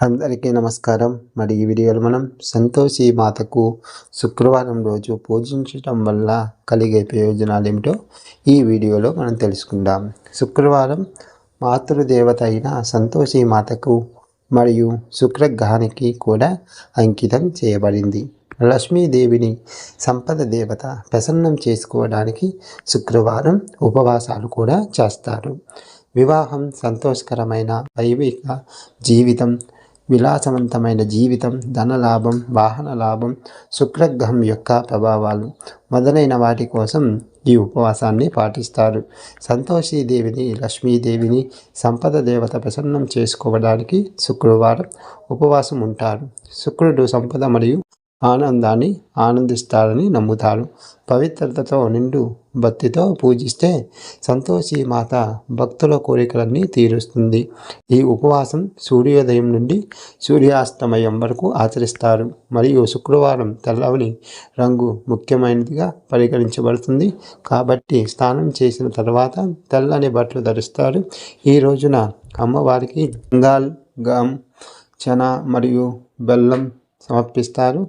అందరికీ నమస్కారం. మరి ఈ వీడియోలో మనం సంతోషి మాతకు శుక్రవారం రోజు పూజించటం వల్ల కలిగే ప్రయోజనాలు ఏమిటో ఈ వీడియోలో మనం తెలుసుకుందాం. శుక్రవారం మాతృదేవత అయిన సంతోషి మాతకు మరియు శుక్రగ్రహానికి కూడా అంకితం చేయబడింది. లక్ష్మీదేవిని సంపద దేవత ప్రసన్నం చేసుకోవడానికి శుక్రవారం ఉపవాసాలు కూడా చేస్తారు. వివాహం సంతోషకరమైన వైవిక జీవితం విలాసవంతమైన జీవితం ధనలాభం వాహన లాభం శుక్రగ్రహం యొక్క ప్రభావాలు మొదలైన వాటి కోసం ఈ ఉపవాసాన్ని పాటిస్తారు. సంతోషీదేవిని లక్ష్మీదేవిని సంపద దేవత ప్రసన్నం చేసుకోవడానికి శుక్రవారం ఉపవాసం ఉంటారు శుక్రుడు సంపద మరియు ఆనందాన్ని ఆనందిస్తారని నమ్ముతారు. పవిత్రతతో నిండు భక్తితో పూజిస్తే సంతోషి మాత భక్తుల కోరికలన్నీ తీరుస్తుంది. ఈ ఉపవాసం సూర్యోదయం నుండి సూర్యాస్తమయం వరకు ఆచరిస్తారు. మరియు శుక్రవారం తెల్లవని రంగు ముఖ్యమైనదిగా పరిగణించబడుతుంది. కాబట్టి స్నానం చేసిన తర్వాత తెల్లని బట్టలు ధరిస్తారు. ఈ రోజున అమ్మవారికి గాల్ గమ్ చన మరియు బెల్లం సమర్పిస్తారు.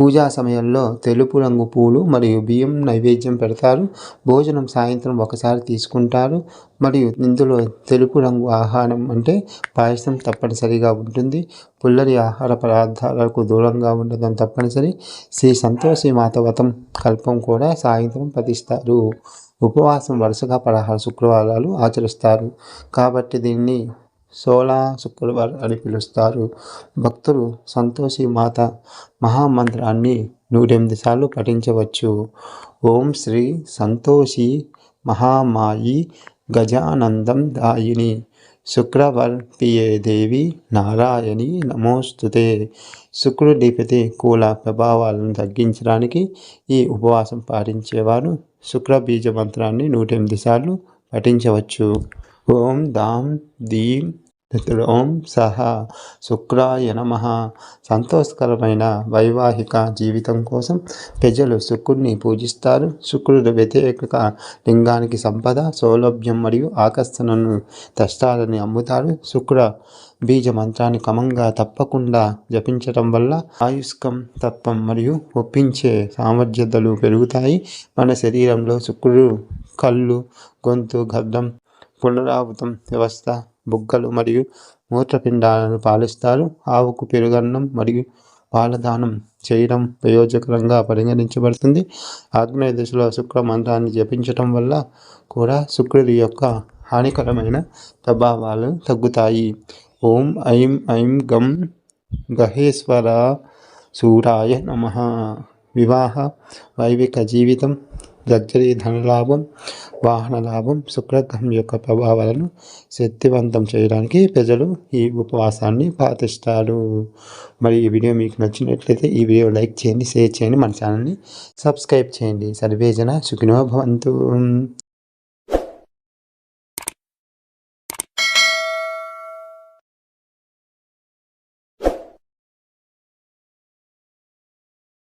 పూజా సమయంలో తెలుపు రంగు పూలు మరియు బియ్యం నైవేద్యం పెడతారు. భోజనం సాయంత్రం ఒకసారి తీసుకుంటారు. మరియు ఇందులో తెలుపు రంగు ఆహారం అంటే పాయసం తప్పనిసరిగా ఉంటుంది. పుల్లరి ఆహార పదార్థాలకు దూరంగా ఉండడం తప్పనిసరి. శ్రీ సంతోషి మాతవతం కల్పం కూడా సాయంత్రం పఠిస్తారు. ఉపవాసం వరుసగా పదహారు శుక్రవారాలు ఆచరిస్తారు. కాబట్టి దీన్ని సోలా శుక్రవార్ అని పిలుస్తారు. భక్తులు సంతోషి మాత మహామంత్రాన్ని నూటెనిమిది సార్లు పఠించవచ్చు. ఓం శ్రీ సంతోషి మహామాయి గజానందం దాయిని. శుక్రవర్తియే దేవి నారాయణి నమోస్తుతే. శుక్రుడిపతి కూల ప్రభావాలను తగ్గించడానికి ఈ ఉపవాసం పాటించేవారు శుక్రబీజ మంత్రాన్ని నూట ఎనిమిది సార్లు పఠించవచ్చు. ఓం దాం దీం ఓం సహ. శుక్రాయ నమ. సంతోషకరమైన వైవాహిక జీవితం కోసం ప్రజలు శుక్రుడిని పూజిస్తారు. శుక్రుడు వ్యతిరేక లింగానికి సంపద సౌలభ్యం మరియు ఆకర్షణను తెస్తారని అమ్ముతారు. శుక్ర బీజ మంత్రాన్ని క్రమంగా తప్పకుండా జపించడం వల్ల ఆయుష్కం తత్వం మరియు ఒప్పించే సామర్థ్యతలు పెరుగుతాయి. మన శరీరంలో శుక్రుడు కళ్ళు గొంతు గడ్డం పునరావృతం వ్యవస్థ బుగ్గలు మరియు మూత్రపిండాలను పాలిస్తారు. ఆవుకు పెరుగన్నం మరియు పాలదానం చేయడం ప్రయోజకరంగా పరిగణించబడుతుంది. ఆగ్నేయ దిశలో శుక్ర మంత్రాన్ని జపించటం వల్ల కూడా శుక్రుడి యొక్క హానికరమైన ప్రభావాలు తగ్గుతాయి. ఓం ఐం ఐం గం గహేశ్వర సూరాయ నమ. వివాహ వైవిక జీవితం లగ్జరీ ధనలాభం వాహన లాభం శుక్రగ్రహం యొక్క ప్రభావాలను శక్తివంతం చేయడానికి ప్రజలు ఈ ఉపవాసాన్ని పాటిస్తారు. మరి ఈ వీడియో మీకు నచ్చినట్లయితే ఈ వీడియో లైక్ చేయండి షేర్ చేయండి మన ఛానల్ని సబ్స్క్రైబ్ చేయండి. సర్వేజన సుఖినో భవంతు.